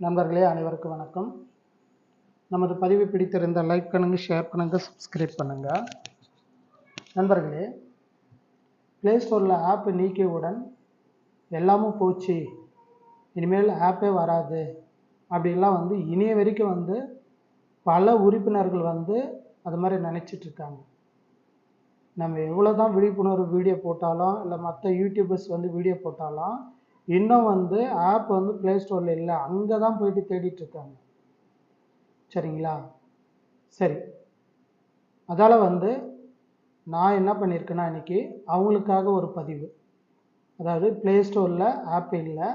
நண்பர்களே அனைவருக்கும் வணக்கம். நமது பதிவு பிடித்திருந்த லைக் பண்ணுங்க ஷேர் பண்ணுங்க சப்ஸ்கிரைப் பண்ணுங்கள் நண்பர்களே ப்ளே ஸ்டோரில் ஆப் நீக்கியவுடன் எல்லாமும் போச்சு. இனிமேல் ஆப்பே வராது. அப்படிலாம் வந்து இனிய வரைக்கும் வந்து பல உறுப்பினர்கள் வந்து அது மாதிரி நினச்சிட்டு இருக்காங்க. நம்ம எவ்வளோ தான் விழிப்புணர்வு வீடியோ போட்டாலும் இல்லை மற்ற யூடியூபர்ஸ் வந்து வீடியோ போட்டாலும் இன்னும் வந்து ஆப் வந்து ப்ளே ஸ்டோரில் இல்லை. அங்கே தான் போயிட்டு தேடிட்டு இருக்காங்க சரிங்களா? சரி. அதால் வந்து நான் என்ன பண்ணியிருக்கேன்னா இன்றைக்கி அவங்களுக்காக ஒரு பதிவு. அதாவது ப்ளே ஸ்டோரில் ஆப் இல்லை.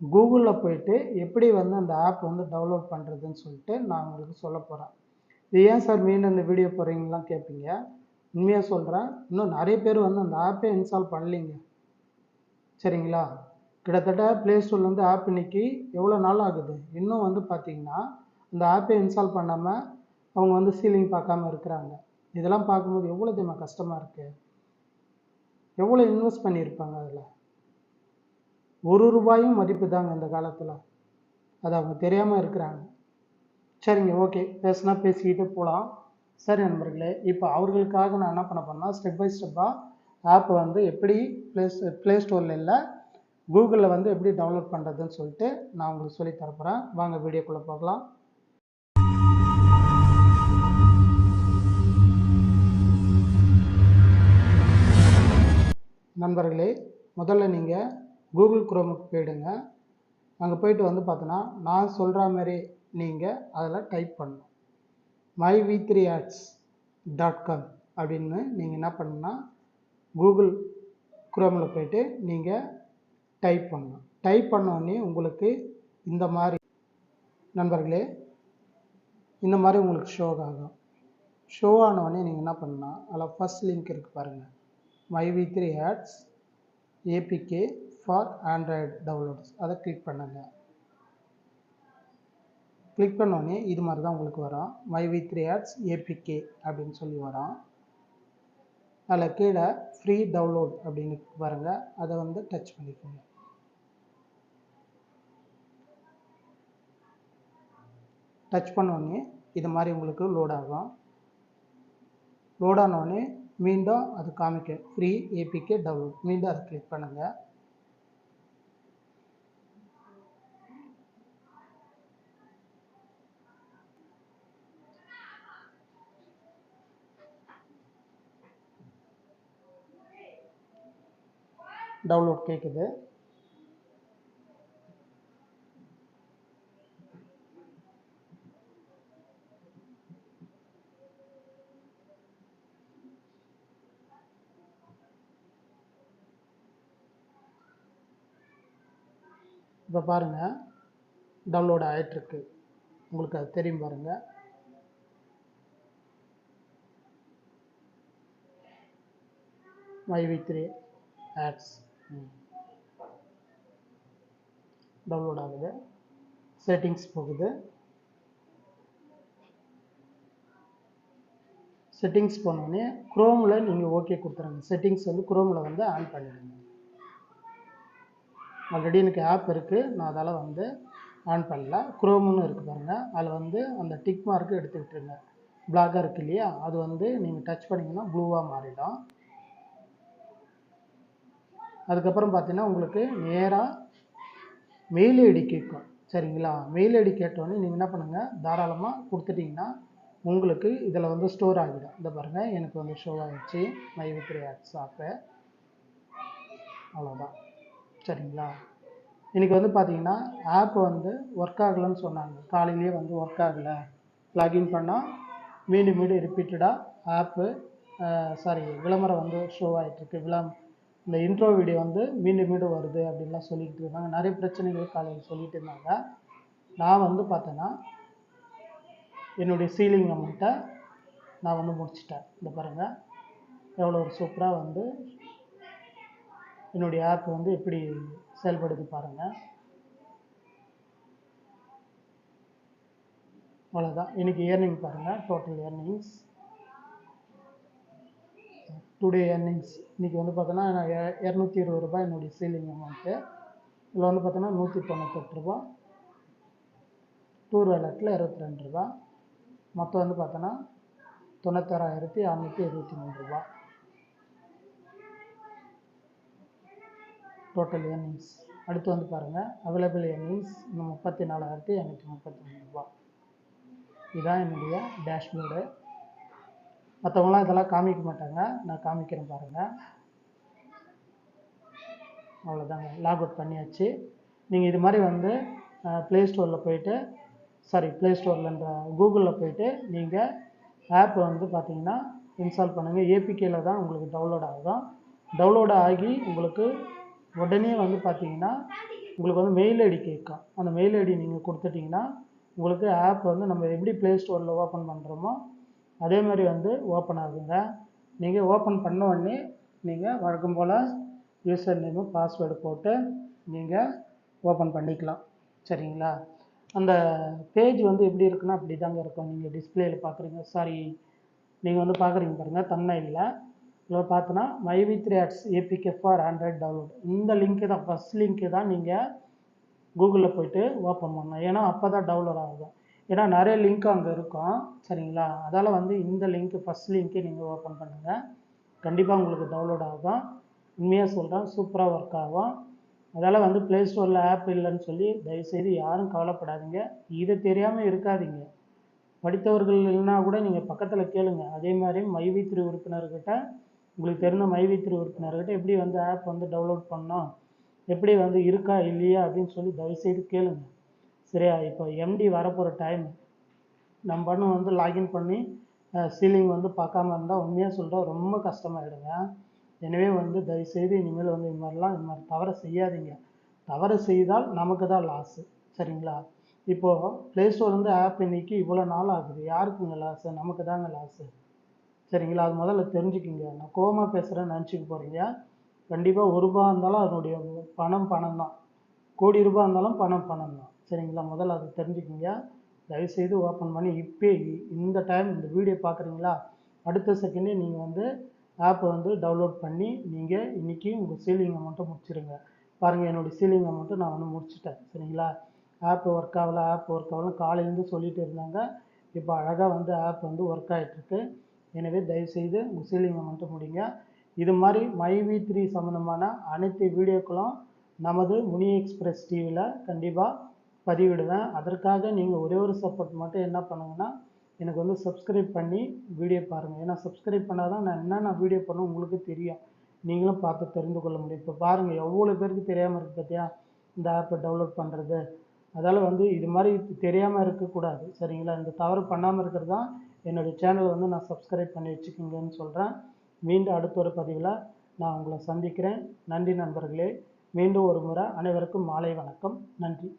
கூகுளில் போயிட்டு எப்படி வந்து அந்த ஆப் வந்து டவுன்லோட் பண்ணுறதுன்னு சொல்லிட்டு நான் உங்களுக்கு சொல்ல போகிறேன் இது ஏன் சார் மீண்டும் இந்த வீடியோ போடுறீங்களாம் கேட்பீங்க உண்மையாக சொல்கிறேன் இன்னும் நிறைய பேர் வந்து அந்த ஆப்பே இன்ஸ்டால் பண்ணலிங்க. சரிங்களா? கிட்டத்தட்ட ப்ளே ஸ்டோர்லேருந்து ஆப் இன்னைக்கு எவ்வளோ நாள் ஆகுது? இன்னும் வந்து பார்த்தீங்கன்னா அந்த ஆப்பை இன்ஸ்டால் பண்ணாமல் அவங்க வந்து சீலிங் பார்க்காம இருக்கிறாங்க. இதெல்லாம் பார்க்கும்போது எவ்வளோ தெரியுமா கஷ்டமாக இருக்குது எவ்வளோ இன்வெஸ்ட் பண்ணியிருப்பாங்க அதில்? ஒரு ரூபாயும் மதிப்பு தாங்க இந்த காலத்தில். அது அவங்க தெரியாமல் இருக்கிறாங்க. சரிங்க ஓகே பேசுனா பேசிக்கிட்டு போகலாம் சரி நண்பர்களே இப்போ அவர்களுக்காக நான் என்ன பண்ண போனால் ஸ்டெப் பை ஸ்டெப்பாக ஆப் வந்து எப்படி ப்ளே ப்ளே ஸ்டோரில் இல்லை கூகுளில் வந்து எப்படி டவுன்லோட் பண்ணுறதுன்னு சொல்லிட்டு நான் உங்களுக்கு சொல்லி தரப்போகிறேன் வாங்க வீடியோக்குள்ளே போகலாம். நண்பர்களே முதல்ல நீங்கள் கூகுள் குரோமுக்கு போயிடுங்க. அங்கே போயிட்டு வந்து பார்த்தோன்னா நான் சொல்கிற மாதிரி நீங்கள் அதில் டைப் பண்ணணும். My V three ads dot com அப்படின்னு நீங்கள் என்ன பண்ணுன்னா கூகுள் குரோமில் போயிட்டு நீங்கள் டைப் பண்ணணும். டைப் பண்ணோடனே உங்களுக்கு இந்த மாதிரி நண்பர்களே இந்த மாதிரி உங்களுக்கு ஷோ ஆகும். ஷோ ஆனவொடனே நீங்கள் என்ன பண்ணலாம்? அதில் ஃபஸ்ட் லிங்க் இருக்குது பாருங்கள் my V three ads APK for Android downloads அதை கிளிக் பண்ணுங்கள் கிளிக் பண்ணோடனே இது மாதிரி தான் உங்களுக்கு வரும். My V three ads APK அப்படின்னு சொல்லி வரும். அதில் கீழே ஃப்ரீ டவுன்லோட் அப்படின்னு பாருங்கள் அதை வந்து டச் பண்ணிக்கோங்க. டச் பண்ணோடனே இது மாதிரி உங்களுக்கு லோட் ஆகும். லோட் ஆனோடனே மீண்டும் அது காமிக்க ஃப்ரீ ஏபிகே டவுன்லோட் மீண்டும் அதை கிளிக் பண்ணுங்கள் டவுன்லோட் கேட்குது இப்போ பாருங்கள் டவுன்லோட் ஆகிட்டுருக்கு உங்களுக்கு அது தெரியும் பாருங்கள் my V three ads download ஆகுது. செட்டிங்ஸ் போகுது. செட்டிங்ஸ் போனோடனே குரோமில் நீங்கள் ஓகே கொடுத்துருங்க. செட்டிங்ஸ் வந்து குரோமில் வந்து ஆன் பண்ணிடுங்க. ஆல்ரெடி எனக்கு ஆப் இருக்குது நான் அதால் வந்து ஆன் பண்ணல. குரோம்னு இருக்குது பாருங்கள் அதில் வந்து அந்த டிக் மார்க்கு எடுத்துக்கிட்டுருங்க. பிளாக்காக இருக்குது இல்லையா? அது வந்து நீங்கள் டச் பண்ணிங்கன்னா ப்ளூவாக மாறிடும். அதுக்கப்புறம் பார்த்தீங்கன்னா உங்களுக்கு நேராக மெயில் ஐடி கேட்கும். சரிங்களா? மெயில் ஐடி கேட்டோன்னே நீங்கள் என்ன பண்ணுங்கள் தாராளமாக கொடுத்துட்டிங்கன்னா உங்களுக்கு இதில் வந்து ஸ்டோர் ஆகிடும். இந்த பாருங்கள் எனக்கு வந்து ஷோ ஆகிடுச்சு மை வித்ரி ஆட்ஸ் அவ்வளோதான் சரிங்களா? இன்றைக்கி வந்து பார்த்தீங்கன்னா ஆப் வந்து ஒர்க் ஆகலைன்னு சொன்னாங்க. காலையிலேயே வந்து ஒர்க் ஆகலை. லாகின் பண்ணால் மீண்டும் மீண்டும் ரிப்பீட்டடாக ஆப்பு சாரி விளம்பரம் வந்து ஷோ ஆகிட்டுருக்கு விளம் இந்த இன்ட்ரோ வீடியோ வந்து மீண்டும் மீண்டும் வருது அப்படின்லாம் சொல்லிக்கிட்டு இருந்தாங்க. நிறைய பிரச்சனைகள் காலையில் சொல்லிட்டு இருந்தாங்க. நான் வந்து பார்த்தேன்னா என்னுடைய சீலிங் அமௌண்ட்டை நான் வந்து முடிச்சிட்டேன். இந்த பாருங்கள் எவ்வளோ ஒரு சூப்பராக வந்து என்னுடைய ஆப் வந்து எப்படி செயல்படுது பாருங்கள் அவ்வளோதான் இன்றைக்கி இயர்னிங் பாருங்கள் டோட்டல் இயர்னிங்ஸ் டுடே ஏர்னிங்ஸ் இன்றைக்கி வந்து பார்த்தோன்னா நான் இரநூத்தி இருபது ரூபாய் என்னுடைய சீலிங் அமௌண்ட்டு இதில் வந்து பார்த்தோன்னா நூற்றி தொண்ணூத்தெட்டு ரூபா. டூர் வேலட்டில் இருபத்தி ரெண்டு ரூபா. மொத்தம் வந்து பார்த்தோன்னா தொண்ணூத்தாறாயிரத்தி அறநூற்றி இருபத்தி மூணு ரூபா. Total earnings. அடுத்து வந்து பாருங்கள் அவைலபிள் earnings முப்பத்தி நாலாயிரத்தி எண்ணூற்றி முப்பத்தி மூணு ரூபா. இதுதான் என்னுடைய டேஷ்போர்டு மற்றவங்களாம் இதெல்லாம் காமிக்க மாட்டாங்க. நான் காமிக்கிறேன் பாருங்கள் அவ்வளோதாங்க லாக் அவுட் பண்ணியாச்சு. நீங்கள் இது மாதிரி வந்து ப்ளே ஸ்டோரில் போயிட்டு சாரி ப்ளே ஸ்டோர்லன்ற கூகுளில் போயிட்டு நீங்கள் ஆப் வந்து பார்த்தீங்கன்னா இன்ஸ்டால் பண்ணுங்கள் ஏபிகேல தான் உங்களுக்கு டவுன்லோட் ஆகும். டவுன்லோட் ஆகி உங்களுக்கு உடனே வந்து பார்த்தீங்கன்னா உங்களுக்கு வந்து மெயில் ஐடி கேட்கும். அந்த மெயில் ஐடி நீங்கள் கொடுத்துட்டிங்கன்னா உங்களுக்கு ஆப் வந்து நம்ம எப்படி ப்ளே ஸ்டோரில் ஓப்பன் பண்ணுறோமோ அதே மாதிரி வந்து ஓப்பன் ஆகுங்க. நீங்கள் ஓப்பன் பண்ண உடனே நீங்கள் வழக்கம் போல் யூசர் நேமு பாஸ்வேர்டு போட்டு நீங்கள் ஓப்பன் பண்ணிக்கலாம். சரிங்களா? அந்த பேஜ் வந்து எப்படி இருக்குன்னா அப்படி தாங்க இருக்கும் நீங்கள் டிஸ்பிளேயில் பார்க்குறீங்க சாரி நீங்கள் வந்து பார்க்குறீங்க பாருங்கள் தமிழ்நாட்டில் இதில் பார்த்தோன்னா my V three ads APK for Android download இந்த லிங்க்கு தான் ஃபஸ்ட் லிங்க்கு தான் நீங்கள் கூகுளில் போய்ட்டு ஓப்பன் பண்ணணும். ஏன்னா அப்போ தான் டவுன்லோட் ஆகும். ஏன்னா நிறைய லிங்க் அங்கே இருக்கும். சரிங்களா? அதால் வந்து இந்த லிங்க்கு ஃபஸ்ட் லிங்க்கே நீங்கள் ஓப்பன் பண்ணுங்கள் கண்டிப்பாக உங்களுக்கு டவுன்லோட் ஆகும். உண்மையாக சொல்கிறேன் சூப்பராக ஒர்க் ஆகும். அதால் வந்து ப்ளே ஸ்டோரில் ஆப் இல்லைன்னு சொல்லி தயவுசெய்து யாரும் கவலைப்படாதீங்க. இது தெரியாமல் இருக்காதீங்க. படித்தவர்கள் இல்லைன்னா கூட நீங்கள் பக்கத்தில் கேளுங்க. அதே மாதிரி மைவித்திரி உறுப்பினர்கிட்ட உங்களுக்கு தெரிந்த மைவித்திரி உறுப்பினர்கிட்ட எப்படி வந்து ஆப் வந்து டவுன்லோட் பண்ணோம் எப்படி வந்து இருக்கா இல்லையா அப்படின்னு சொல்லி தயவுசெய்து கேளுங்கள் சரியா? இப்போ எம்டி வரப்போகிற டைம் நம்ம பண்ண வந்து லாகின் பண்ணி சீலிங் வந்து பார்க்காம இருந்தால் உண்மையாக சொல்கிறா ரொம்ப கஷ்டமாயிடுங்க. எனவே வந்து தயவுசெய்து இனிமேல் வந்து இது மாதிரிலாம் இது மாதிரி தவறை செய்யாதீங்க. தவறு செய்தால் நமக்கு தான் லாஸு சரிங்களா? இப்போது ப்ளே வந்து ஆப் இன்னைக்கு இவ்வளோ நாள் ஆகுது. யாருக்குங்க லாஸு நமக்கு தாங்க லாஸு சரிங்களா? அது முதல்ல தெரிஞ்சுக்கிங்க. நான் கோபமாக பேசுகிறேன்னு நினச்சிக்க போகிறீங்க கண்டிப்பாக ஒரு ரூபா இருந்தாலும் அதனுடைய பணம் பணம் தான் கோடி ரூபாய் இருந்தாலும் பணம் பணம் தான் சரிங்களா? முதல்ல அதை தெரிஞ்சுக்கிங்க. தயவுசெய்து ஓப்பன் பண்ணி இப்போ இந்த டைம் இந்த வீடியோ பார்க்குறீங்களா? அடுத்த செகண்டே நீங்கள் வந்து ஆப்பை வந்து டவுன்லோட் பண்ணி நீங்கள் இன்றைக்கி உங்கள் சீலிங் அமௌண்ட்டை முடிச்சிருங்க. பாருங்கள் என்னுடைய சீலிங் அமௌண்ட்டை நான் வந்து முடிச்சிட்டேன். சரிங்களா? ஆப் ஒர்க் ஆகல ஆப் ஒர்க் ஆகல காலையிலேருந்து சொல்லிகிட்டு இருந்தாங்க. இப்போ அழகாக வந்து ஆப் வந்து ஒர்க் ஆகிட்டுருக்கு எனவே தயவுசெய்து உங்கள் சீலிங் அமௌண்ட்டை முடிங்க. இது மாதிரி மை வி த்ரீ சம்மந்தமான அனைத்து வீடியோக்களும் நமது முனி எக்ஸ்பிரஸ் டிவியில் கண்டிப்பாக பதிவிடுவேன். அதற்காக நீங்கள் ஒரே ஒரு சப்போர்ட் மட்டும் என்ன பண்ணுங்கன்னா எனக்கு வந்து சப்ஸ்கிரைப் பண்ணி வீடியோ பாருங்கள் ஏன்னா சப்ஸ்கிரைப் பண்ணால் தான் நான் என்னென்ன வீடியோ பண்ண உங்களுக்கு தெரியும். நீங்களும் பார்த்து தெரிந்து கொள்ள முடியும். இப்போ பாருங்கள் எவ்வளோ பேருக்கு தெரியாமல் இருக்குது பார்த்தியா இந்த ஆப்பை டவுன்லோட் பண்ணுறது அதால் வந்து இது மாதிரி தெரியாமல் இருக்கக்கூடாது. சரிங்களா? இந்த தவறு பண்ணாமல் இருக்கிறது தான் என்னுடைய சேனலை வந்து நான் சப்ஸ்கிரைப் பண்ணி வச்சுக்கோங்கன்னு சொல்கிறேன் மீண்டும் அடுத்த ஒரு பதிவில் நான் உங்களை சந்திக்கிறேன். நன்றி நண்பர்களே. மீண்டும் ஒரு முறை. அனைவருக்கும் மாலை வணக்கம். நன்றி.